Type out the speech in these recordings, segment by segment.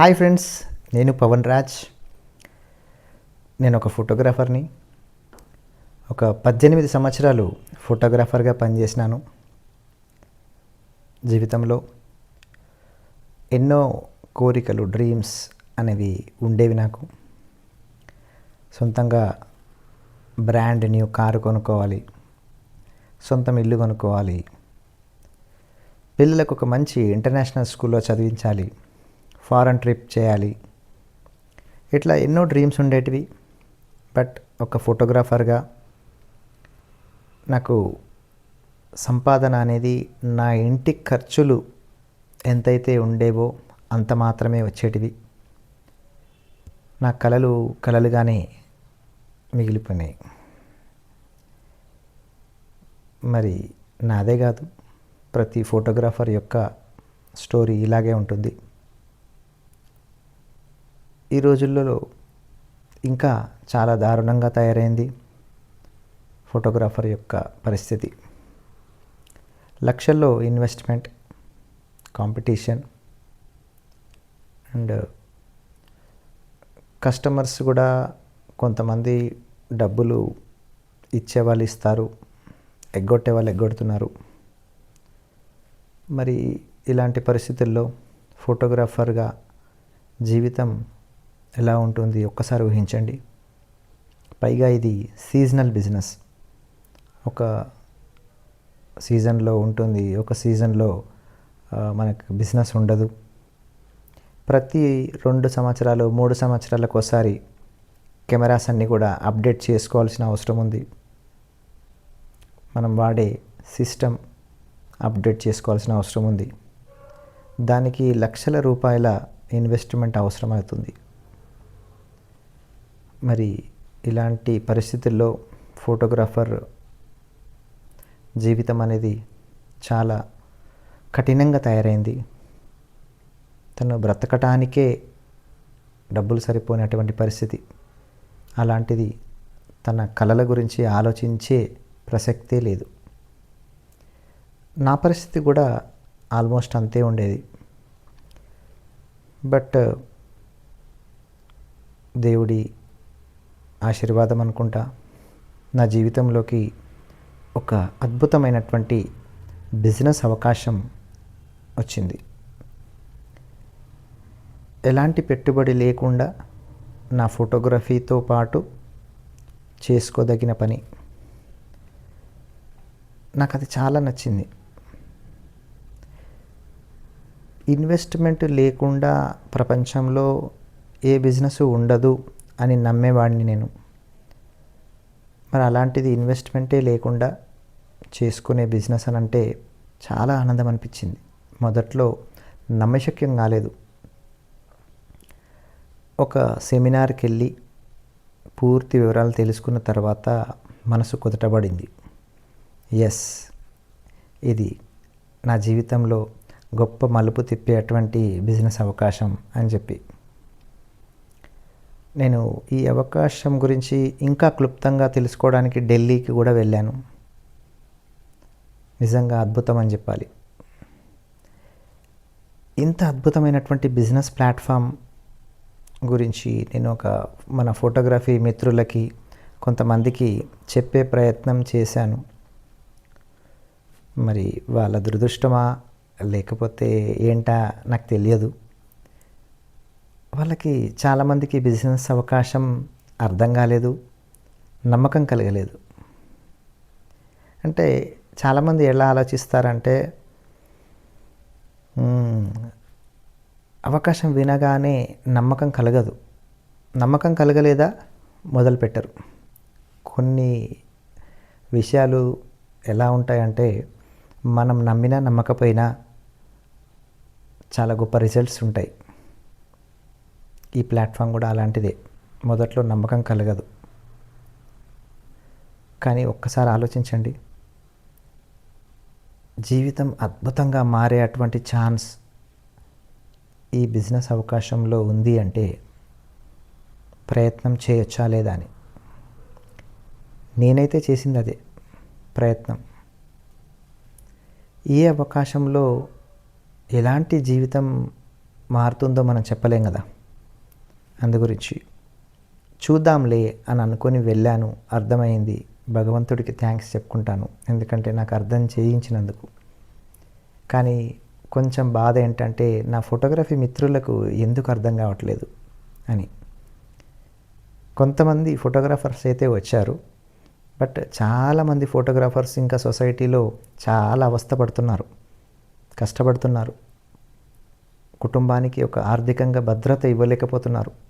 Hi friends నేను పవన్ రాజ్. నేను ఒక ఫోటోగ్రాఫర్ని. ఒక పద్దెనిమిది సంవత్సరాలు ఫోటోగ్రాఫర్గా పనిచేసినాను. జీవితంలో ఎన్నో కోరికలు డ్రీమ్స్ అనేవి ఉండేవి నాకు. సొంతంగా బ్రాండ్ న్యూ కారు కొనుక్కోవాలి సొంతం ఇల్లు కొనుక్కోవాలి పిల్లలకు ఒక మంచి ఇంటర్నేషనల్ స్కూల్లో చదివించాలి ఫారెన్ ట్రిప్ చేయాలి. ఇట్లా ఎన్నో డ్రీమ్స్ ఉండేటివి. బట్ ఒక ఫోటోగ్రాఫర్గా నాకు సంపాదన అనేది నా ఇంటి ఖర్చులు ఎంతైతే ఉండేవో అంత మాత్రమే వచ్చేటివి. నా కళలు కళలుగానే మిగిలిపోయినాయి. మరి నాదే కాదు ప్రతి ఫోటోగ్రాఫర్ యొక్క స్టోరీ ఇలాగే ఉంటుంది. ఈ రోజుల్లో ఇంకా చాలా దారుణంగా తయారైంది ఫోటోగ్రాఫర్ యొక్క పరిస్థితి. లక్షల్లో ఇన్వెస్ట్మెంట్ కాంపిటీషన్ అండ్ కస్టమర్స్ కూడా కొంతమంది డబ్బులు ఇచ్చే వాళ్ళు ఇస్తారు ఎగ్గొట్టే వాళ్ళు ఎగ్గొడుతున్నారు. మరి ఇలాంటి పరిస్థితుల్లో ఫోటోగ్రాఫర్గా జీవితం ఎలా ఉంటుంది ఒక్కసారి ఊహించండి. పైగా ఇది సీజనల్ బిజినెస్ ఒక సీజన్లో ఉంటుంది ఒక సీజన్లో మనకు బిజినెస్ ఉండదు. ప్రతి రెండు సంవత్సరాలు మూడు సంవత్సరాలకు ఒకసారి కెమెరాస్ అన్నీ కూడా అప్డేట్ చేసుకోవాల్సిన అవసరం ఉంది. మనం వాడే సిస్టమ్ అప్డేట్ చేసుకోవాల్సిన అవసరం ఉంది. దానికి లక్షల రూపాయల ఇన్వెస్ట్మెంట్ అవసరమవుతుంది. మరి ఇలాంటి పరిస్థితుల్లో ఫోటోగ్రాఫర్ జీవితం అనేది చాలా కఠినంగా తయారైంది. తను బ్రతకటానికే డబ్బులు సరిపోయినటువంటి పరిస్థితి. అలాంటిది తన కళల గురించి ఆలోచించే ప్రసక్తే లేదు. నా పరిస్థితి కూడా ఆల్మోస్ట్ అంతే ఉండేది. బట్ దేవుడి ఆశీర్వాదం అనుకుంటా నా జీవితంలోకి ఒక అద్భుతమైనటువంటి బిజినెస్ అవకాశం వచ్చింది. ఎలాంటి పెట్టుబడి లేకుండా నా ఫోటోగ్రఫీతో పాటు చేసుకోదగిన పని. నాకు అది చాలా నచ్చింది. ఇన్వెస్ట్మెంట్ లేకుండా ప్రపంచంలో ఏ బిజినెస్ ఉండదు. అని నమ్మేవాడిని నేను. మరి అలాంటిది ఇన్వెస్ట్మెంటే లేకుండా చేసుకునే బిజినెస్ అని అంటే చాలా ఆనందం అనిపించింది. మొదట్లో నమ్మశక్యం కాలేదు. ఒక సెమినార్కి వెళ్ళి పూర్తి వివరాలు తెలుసుకున్న తర్వాత మనసు కుదటబడింది. ఎస్ ఇది నా జీవితంలో గొప్ప మలుపు తిప్పేటువంటి బిజినెస్ అవకాశం అని చెప్పి. నేను ఈ అవకాశం గురించి ఇంకా క్లుప్తంగా తెలుసుకోవడానికి ఢిల్లీకి కూడా వెళ్ళాను. నిజంగా అద్భుతం అని చెప్పాలి. ఇంత అద్భుతమైనటువంటి బిజినెస్ ప్లాట్ఫామ్ గురించి నేను ఒక మన ఫోటోగ్రఫీ మిత్రులకి కొంతమందికి చెప్పే ప్రయత్నం చేశాను. మరి వాళ్ళ దురదృష్టమా? లేకపోతే ఏంటా? నాకు తెలియదు. వాళ్ళకి చాలామందికి బిజినెస్ అవకాశం అర్థం కాలేదు నమ్మకం కలగలేదు. అంటే చాలామంది ఎలా ఆలోచిస్తారంటే అవకాశం వినగానే నమ్మకం కలగదు. నమ్మకం కలగలేదా? మొదలు పెట్టరు. కొన్ని విషయాలు ఎలా ఉంటాయంటే మనం నమ్మినా నమ్మకపోయినా చాలా గొప్ప రిజల్ట్స్ ఉంటాయి. ఈ ప్లాట్ఫామ్ కూడా అలాంటిదే. మొదట్లో నమ్మకం కలగదు. కానీ ఒక్కసారి ఆలోచించండి. జీవితం అద్భుతంగా మారే అటువంటి ఛాన్స్ ఈ బిజినెస్ అవకాశంలో ఉంది అంటే ప్రయత్నం చేయొచ్చా లేదా అని. నేనైతే చేసింది అదే ప్రయత్నం. ఏ అవకాశంలో ఎలాంటి జీవితం మారుతుందో మనం చెప్పలేం కదా. అందు గురించి చూద్దాంలే అని అనుకొని వెళ్ళాను. అర్థమైంది. భగవంతుడికి థ్యాంక్స్ చెప్పుకుంటాను. ఎందుకంటే నాకు అర్థం చేయించినందుకు. కానీ కొంచెం బాధ ఏంటంటే నా ఫోటోగ్రఫీ మిత్రులకు ఎందుకు అర్థం కావట్లేదు అని. కొంతమంది ఫోటోగ్రాఫర్స్ అయితే వచ్చారు. బట్ చాలామంది ఫోటోగ్రాఫర్స్ ఇంకా సొసైటీలో చాలా అవస్థపడుతున్నారు. కష్టపడుతున్నారు. కుటుంబానికి ఒక ఆర్థికంగా భద్రత ఇవ్వలేకపోతున్నారు.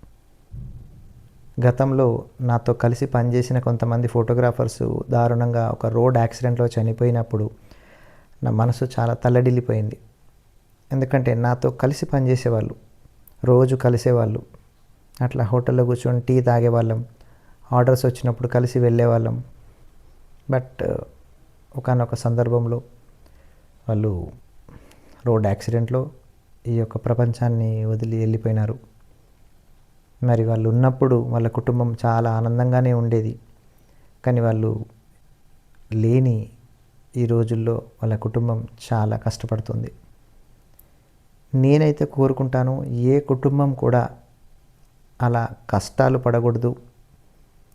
గతంలో నాతో కలిసి పనిచేసిన కొంతమంది ఫోటోగ్రాఫర్స్ దారుణంగా ఒక రోడ్ యాక్సిడెంట్లో చనిపోయినప్పుడు నా మనసు చాలా తల్లడిల్లిపోయింది. ఎందుకంటే నాతో కలిసి పనిచేసేవాళ్ళు రోజు కలిసేవాళ్ళు అట్లా హోటల్లో కూర్చొని టీ తాగేవాళ్ళం ఆర్డర్స్ వచ్చినప్పుడు కలిసి వెళ్ళేవాళ్ళం. బట్ ఒకనొక సందర్భంలో వాళ్ళు రోడ్ యాక్సిడెంట్లో ఈ యొక్క ప్రపంచాన్ని వదిలి వెళ్ళిపోయినారు. మరి వాళ్ళు ఉన్నప్పుడు వాళ్ళ కుటుంబం చాలా ఆనందంగానే ఉండేది. కానీ వాళ్ళు లేని ఈ రోజుల్లో వాళ్ళ కుటుంబం చాలా కష్టపడుతుంది. నేనైతే కోరుకుంటాను ఏ కుటుంబం కూడా అలా కష్టాలు పడకూడదు.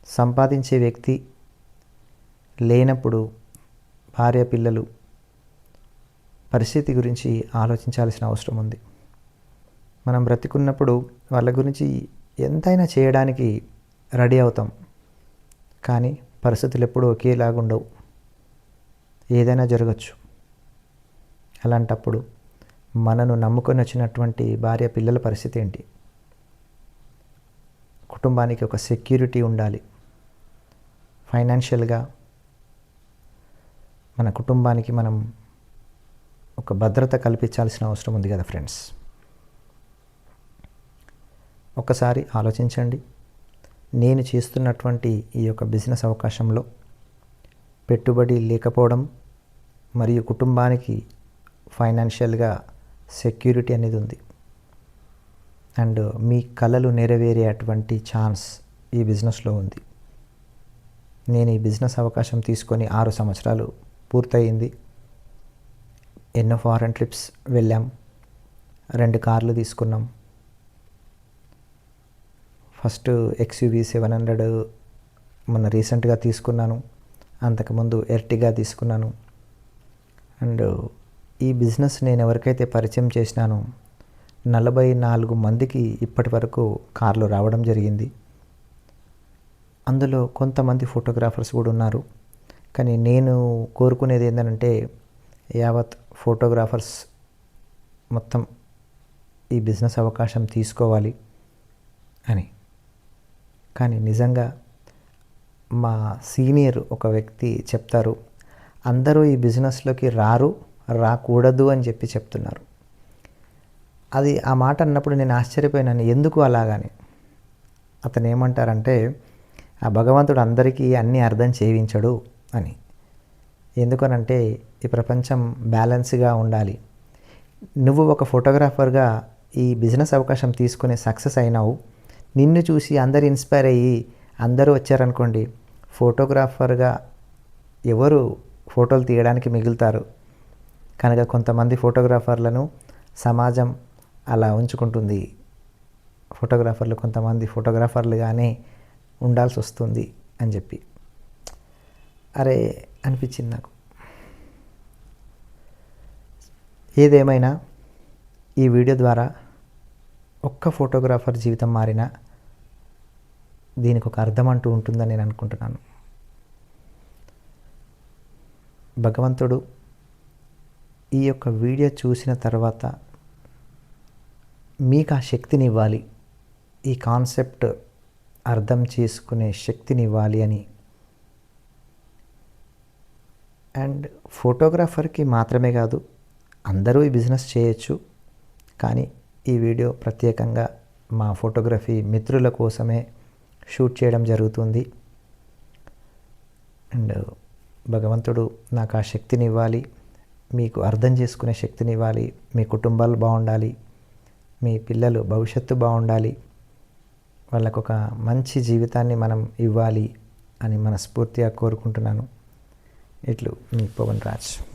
సంపాదించే వ్యక్తి లేనప్పుడు భార్య పిల్లలు పరిస్థితి గురించి ఆలోచించాల్సిన అవసరం ఉంది. మనం బ్రతికున్నప్పుడు వాళ్ళ గురించి ఎంతైనా చేయడానికి రెడీ అవుతాం. కానీ పరిస్థితులు ఎప్పుడూ ఒకేలాగుండవు. ఏదైనా జరగచ్చు. అలాంటప్పుడు మనను నమ్ముకొని వచ్చినటువంటి భార్య పిల్లల పరిస్థితి ఏంటి? కుటుంబానికి ఒక సెక్యూరిటీ ఉండాలి. ఫైనాన్షియల్గా మన కుటుంబానికి మనం ఒక భద్రత కల్పించాల్సిన అవసరం ఉంది కదా ఫ్రెండ్స్? ఒకసారి ఆలోచించండి. నేను చేస్తున్నటువంటి ఈ యొక్క బిజినెస్ అవకాశంలో పెట్టుబడి లేకపోవడం మరియు కుటుంబానికి ఫైనాన్షియల్గా సెక్యూరిటీ అనేది ఉంది. అండ్ మీ కళలు నెరవేరేటువంటి ఛాన్స్ ఈ బిజినెస్లో ఉంది. నేను ఈ బిజినెస్ అవకాశం తీసుకొని ఆరు సంవత్సరాలు పూర్తయింది. ఎన్నో ఫారెన్ ట్రిప్స్ వెళ్ళాం. రెండు కార్లు తీసుకున్నాం. ఫస్ట్ ఎక్స్యూవీ సెవెన్ హండ్రెడ్ మొన్న రీసెంట్గా తీసుకున్నాను. అంతకుముందు ఎర్టిగా తీసుకున్నాను. అండ్ ఈ బిజినెస్ నేను ఎవరికైతే పరిచయం చేసినానో నలభై నాలుగు మందికి ఇప్పటి వరకు కార్లు రావడం జరిగింది. అందులో కొంతమంది ఫోటోగ్రాఫర్స్ కూడా ఉన్నారు. కానీ నేను కోరుకునేది ఏంటంటే యావత్ ఫోటోగ్రాఫర్స్ మొత్తం ఈ బిజినెస్ అవకాశం తీసుకోవాలి అని. కానీ నిజంగా మా సీనియర్ ఒక వ్యక్తి చెప్తారు అందరూ ఈ బిజినెస్లోకి రారు రాకూడదు అని చెప్పి చెప్తున్నారు. అది ఆ మాట అన్నప్పుడు నేను ఆశ్చర్యపోయినాను ఎందుకు అలాగని? అతను ఏమంటారంటే ఆ భగవంతుడు అందరికీ అన్నీ అర్థం చేయించడు అని. ఎందుకనంటే ఈ ప్రపంచం బ్యాలెన్స్గా ఉండాలి. నువ్వు ఒక ఫోటోగ్రాఫర్గా ఈ బిజినెస్ అవకాశం తీసుకుని సక్సెస్ అయినావు నిన్ను చూసి అందరు ఇన్స్పైర్ అయ్యి అందరూ వచ్చారనుకోండి ఫోటోగ్రాఫర్గా ఎవరు ఫోటోలు తీయడానికి మిగులుతారు. కనుక కొంతమంది ఫోటోగ్రాఫర్లను సమాజం అలా ఉంచుకుంటుంది. ఫోటోగ్రాఫర్లు కొంతమంది ఫోటోగ్రాఫర్లుగానే ఉండాల్సి వస్తుంది అని చెప్పి. అరే అనిపించింది నాకు. ఏదేమైనా ఈ వీడియో ద్వారా ఒక్క ఫోటోగ్రాఫర్ జీవితం మారినా దీనికి ఒక అర్థం అంటూ ఉంటుందని నేను అనుకుంటున్నాను. భగవంతుడు ఈ యొక్క వీడియో చూసిన తర్వాత మీకు ఆ శక్తిని ఇవ్వాలి ఈ కాన్సెప్ట్ అర్థం చేసుకునే శక్తిని ఇవ్వాలి అని. అండ్ ఫోటోగ్రాఫర్కి మాత్రమే కాదు అందరూ ఈ బిజినెస్ చేయొచ్చు కానీ ఈ వీడియో ప్రత్యేకంగా మా ఫోటోగ్రఫీ మిత్రుల కోసమే షూట్ చేయడం జరుగుతుంది. అండ్ భగవంతుడు నాకు ఆ శక్తిని ఇవ్వాలి మీకు అర్థం చేసుకునే శక్తిని ఇవ్వాలి మీ కుటుంబాలు బాగుండాలి మీ పిల్లలు భవిష్యత్తు బాగుండాలి వాళ్ళకు ఒక మంచి జీవితాన్ని మనం ఇవ్వాలి అని మనస్ఫూర్తిగా కోరుకుంటున్నాను. ఇట్లు మీ పవన్ రాజ్.